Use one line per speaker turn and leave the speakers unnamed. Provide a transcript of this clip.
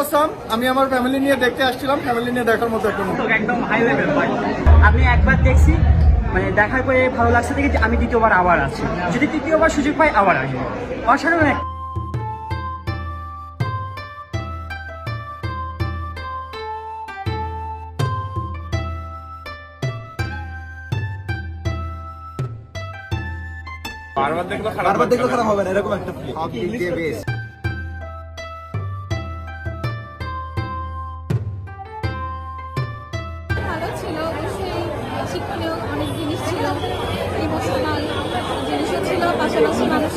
Awesome আমি আমার family নিয়ে দেখতে আসছিলাম ফ্যামিলি নিয়ে দেখার মতো একটা।
একদম হাই লেভেল আমি একবার দেখছি মানে দেখার পরে ভালো লাগছে দেখে আমি দ্বিতীয়বার আবার আছি যদি তৃতীয়বার সুযোগ পাই আবার আসব। অসাধারণ এক-
বারবার দেখলে খারাপ
বারবার দেখলে খারাপ হবে না এরকম একটা
ছিল অবশ্যই শিক্ষণীয় অনেক জিনিস ছিল। ইমোশনাল জিনিসও ছিল পাশাপাশি মানুষ